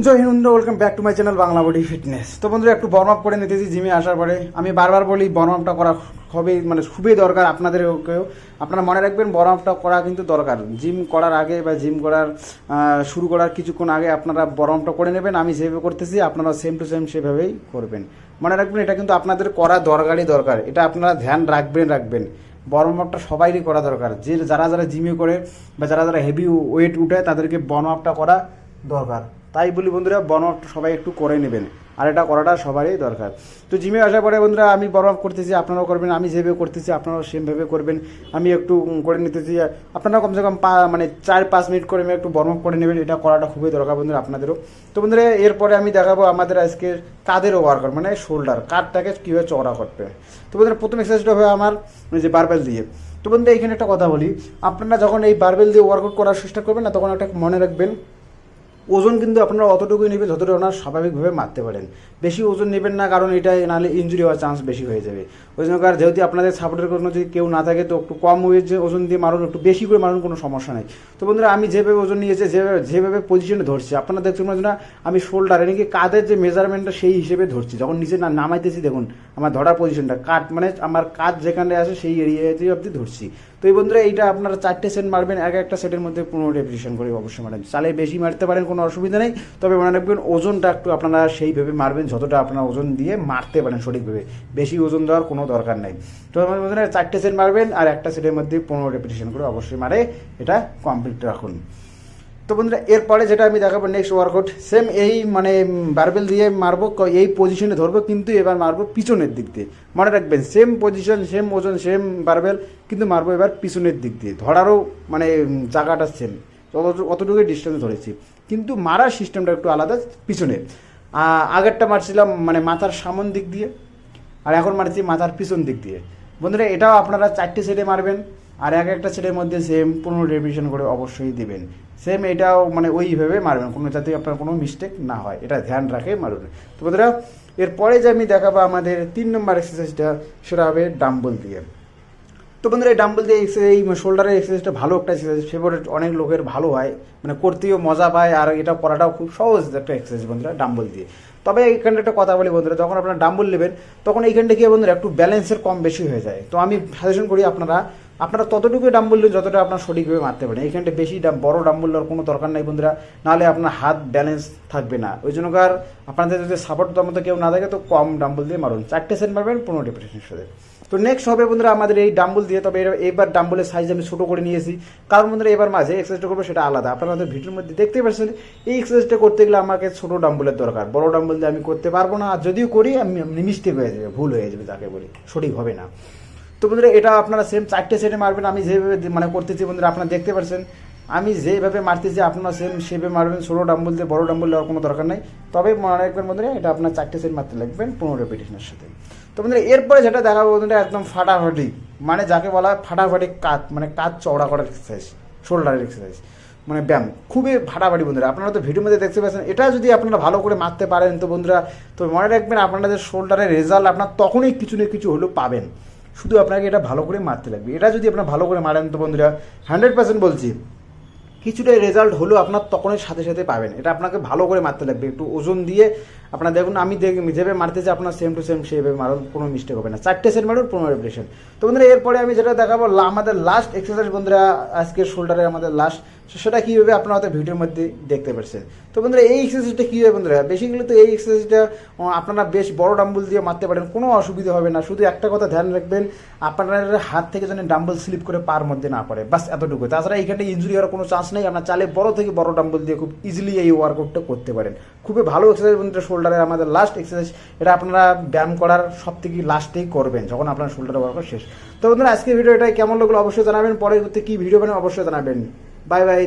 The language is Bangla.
Joy Hind welcome back to my channel Bangla body fitness তো বন্ধুরা, একটু বর্ম আপ করে নিতেছি জিমে আসার পরে। আমি বারবার বলি বর্ম আপটা করা খুবই মানে খুবই দরকার আপনাদেরকেও। আপনারা মনে রাখবেন বর্ম আপটা করা কিন্তু দরকার। জিম করার আগে বা জিম করার শুরু করার কিছুক্ষণ আগে আপনারা বর্ম আপটা করে নেবেন। আমি যেভাবে করতেছি আপনারা সেম টু সেম সেভাবেই করবেন। মনে রাখবেন, এটা কিন্তু আপনাদের করা দরকারই দরকার। এটা আপনারা ধ্যান রাখবেন রাখবেন। বর্ম আপটা সবাইরই করা দরকার। যে, যারা যারা জিমে করে বা যারা যারা হেভি ওয়েট উঠায়, তাদেরকে বর্ম আপটা করা দরকার। তাই বলি বন্ধুরা বর্ম সবাই একটু করে নেবেন। আর এটা করাটা সবারই দরকার। তো জিমে আসার পরে বন্ধুরা, আমি বর্ম আপ করতেছি, আপনারাও করবেন, আমি যেভাবে করতেছি, আপনারাও সেমভাবে করবেন। আমি একটু করে নিতেছি আপনারা কমসে কম পা মানে চার পাঁচ মিনিট করে আমি একটু বর্ম আপ করে নেবেন, এটা করাটা খুবই দরকার বন্ধুরা আপনাদেরও। তো বন্ধুরা, এরপরে আমি দেখাবো আমাদের আজকে কাদের ওয়ার্কআউট মানে শোল্ডার কাঠটাকে কীভাবে চওড়া করতে। তো বন্ধুরা, প্রথম এক্সারসাইজটা হবে আমার যে বারবেল দিয়ে। তো বন্ধুরা, এখানে একটা কথা বলি, আপনারা যখন এই বারবেল দিয়ে ওয়ার্কআউট করার চেষ্টা করবেন না, তখন একটা মনে রাখবেন ওজন কিন্তু আপনারা অতটুকুই নেবেন যতটুকু আপনারা স্বাভাবিকভাবে মারতে পারেন। বেশি ওজন নেবেন না, কারণ এটা নাহলে ইঞ্জুরি হওয়ার চান্স বেশি হয়ে যাবে। ওই জন্য কারণ যেহেতু আপনাদের সাপোর্টের কোনো যদি কেউ না থাকে, তো একটু কম যে ওজন দিয়ে মারুন, একটু বেশি করে মারুন কোনো সমস্যা নেই। তো বন্ধুরা, আমি যেভাবে ওজন নিয়েছে, যেভাবে যেভাবে পজিশনে ধরছি, আপনারা দেখছেন না, আমি শোল্ডার নাকি কাঁধের যে মেজারমেন্টটা সেই হিসেবে ধরছি। যখন নিচে না নামাইতেছি, দেখুন আমার ধরার পজিশনটা কাট মানে আমার কাজ যেখানে আছে সেই এরিয়াতেই অবধি ধরছি। তো এই বন্ধুরা, এইটা আপনারা চারটে সেট মারবেন, এক একটা সেটের মধ্যে পনেরো রেপিটেশন করে অবশ্যই মারেন। চালে বেশি মারতে পারেন, কোনো অসুবিধা নেই। তবে মনে রাখবেন, ওজনটা একটু আপনারা সেইভাবে মারবেন, যতটা আপনারা ওজন দিয়ে মারতে পারেন সঠিকভাবে। বেশি ওজন দেওয়ার কোনো দরকার নেই। তো আমার চারটে সেট মারবেন আর একটা সেটের মধ্যে পনেরো রেপিটেশন করে অবশ্যই মারে। এটা কমপ্লিট রাখুন। তো বন্ধুরা, এরপরে যেটা আমি দেখাবো নেক্সট ওয়ার্কআউট সেম এই মানে বারবেল দিয়ে মারবো এই পজিশনে ধরবো, কিন্তু এবার মারবো পিছনের দিক দিয়ে। মনে রাখবেন সেম পজিশন সেম ওজন সেম বারবেল কিন্তু মারবো এবার পিছনের দিক দিয়ে। ধরারও মানে জায়গাটা সেম অতটুকুই ডিস্টেন্স ধরেছি। কিন্তু মারার সিস্টেমটা একটু আলাদা, পিছনে। আগেরটা মারছিলাম মানে মাথার সামন দিক দিয়ে, আর এখন মারছি মাথার পিছন দিক দিয়ে। বন্ধুরা, এটাও আপনারা চারটে সেটে মারবেন। আর এক একটা সেটের মধ্যে সেম পনেরো রেভিশন করে অবশ্যই দিবেন। সেম এটাও মানে ওইভাবে মারবেন, কোনো যাতে আপনার কোনো মিস্টেক না হয়। এটা ধ্যান রাখে মারুন। তো বন্ধুরা, এরপরে যে আমি দেখাবো আমাদের তিন নম্বর এক্সারসাইজটা সেটা হবে ডাম্বল দিয়ে। তো বন্ধুরা, এই ডাম্বল দিয়ে exercise- এই শোল্ডারের এক্সারসাইজটা ভালো একটা এক্সারসাইজ ফেভারিট অনেক লোকের ভালো হয়। মানে করতেও মজা পায় আর এটা করাটাও খুব সহজ একটা এক্সারসাইজ বন্ধুরা ডাম্বল দিয়ে। তবে এইখানটা একটা কথা বলি বন্ধুরা, যখন আপনারা ডাম্বল নেবেন, তখন এইখানটা কি বন্ধুরা একটু ব্যালেন্সের কম বেশি হয়ে যায়। তো আমি সাজেশন করি আপনারা আপনারা ততটুকু ডাম্বল নেন যতটা আপনার সঠিকভাবে মারতে পারেন। এইখানটা বেশি বড় ডাম্বল নেওয়ার কোনো দরকার নাই বন্ধুরা। নাহলে আপনার হাত ব্যালেন্স থাকবে না। ওই জন্য কার, আপনাদের যদি সাপোর্ট তার মতো কেউ না থাকে তো কম ডাম্বল দিয়ে মারুন। চারটে সেট মারবেন পনেরো ডিপ্রেশনের সাথে তো নেক্সট হবে বন্ধুরা আমাদের এই ডাম্বল দিয়ে, তবে এবার ডাম্বলের সাইজ আমি ছোটো করে নিয়েছি। কারণ বন্ধুরা এবার মাঝে এক্সারসাইজটা করব, সেটা আলাদা। আপনারা আমাদের ভিডিওর মধ্যে দেখতে পাচ্ছেন, এই এক্সারসাইজটা করতে গেলে আমাকে ছোটো ডাম্বলের দরকার। বড় ডাম্বল দিয়ে আমি করতে পারব না, আর যদিও করি, আমি মিস্টেক হয়ে যাবে, ভুল হয়ে যাবে, যাকে বলি। সঠিক হবে না। তো বন্ধুরা, এটা আপনারা সেম চারটে সেটে মারবেন, আমি যেভাবে মানে করতেছি বন্ধুরা, আপনারা দেখতে পাচ্ছেন আমি যেভাবে মারতেছি, আপনারা সেম সেভাবে মারবেন, ষোলো ডাম্বল দিয়ে, বড় ডাম্বল দেওয়ার কোনো দরকার নেই। তবে মনে রাখবেন বন্ধুরা, এটা আপনার চারটে সেট মারতে লাগবেন পনেরো রেপিটেশনের সাথে। তো বন্ধুরা, এরপরে যেটা দেখাবো বন্ধুরা, একদম ফাটাফাটি মানে যাকে বলা হয় ফাটাফাটি কাত মানে কাত চওড়া করার এক্সারসাইজ শোল্ডারের এক্সারসাইজ মানে ব্যায়াম, খুবই ফাটাফাটি বন্ধুরা। আপনারা তো ভিডিওর মধ্যে দেখতে পাচ্ছেন, এটা যদি আপনারা ভালো করে মারতে পারেন তো বন্ধুরা, তো মনে রাখবেন আপনাদের শোল্ডারের রেজাল্ট আপনার তখনই কিছু না কিছু হলেও পাবেন। শুধু আপনাকে এটা ভালো করে মারতে লাগবে। এটা যদি আপনার ভালো করে মারেন তো বন্ধুরা হান্ড্রেড পার্সেন্ট বলছি কিছুটা রেজাল্ট হলেও আপনার তখনই সাথে সাথে পাবেন। এটা আপনাকে ভালো করে মারতে লাগবে। একটু ওজন দিয়ে আপনার দেখুন, আমি যেভাবে মারতেছি আপনার সেম টু সেম সেভাবে মারুন, কোনো মিস্টেক হবে না। চারটে সেট মারুন, পনেরো রেপুটেশন তো বন্ধুরা, এরপরে আমি যেটা দেখাবো আমাদের লাস্ট এক্সারসাইজ বন্ধুরা, আজকের শোল্ডারে আমাদের লাস্ট সেটা কীভাবে আপনারা হয়তো ভিডিওর মধ্যে দেখতে পাচ্ছেন তো বন্ধুরা, এই এক্সারসাইজটা কী হবে বন্ধুরা? বেসিক্যালি তো এই এক্সারসাইজটা আপনারা বেশ বড় ডাম্বল দিয়ে মারতে পারেন, কোনো অসুবিধা হবে না। শুধু একটা কথা ধ্যান রাখবেন আপনার হাত থেকে যেন ডাম্বল স্লিপ করে পার মধ্যে না পড়ে বাস এতটুকু। তাছাড়া এইখানে ইঞ্জুরি হওয়ার কোনো চান্স নেই, আপনার চালে বড় থেকে বড় ডাম্বল দিয়ে খুব ইজিলি এই ওয়ার্কআউটটা করতে পারেন। খুবই ভালো এক্সারসাইজ বন্ধুরা শোল্ডারের আমাদের লাস্ট এক্সারসাইজ এটা আপনারা ব্যায়াম করার সব থেকে লাস্টেই করবেন, যখন আপনার শোল্ডার ওয়ার্কআউট শেষ। তো বন্ধুরা আজকে ভিডিও এটা কেমন লাগল অবশ্যই জানাবেন পরে কী ভিডিও বানাবেন অবশ্যই জানাবেন। Bye bye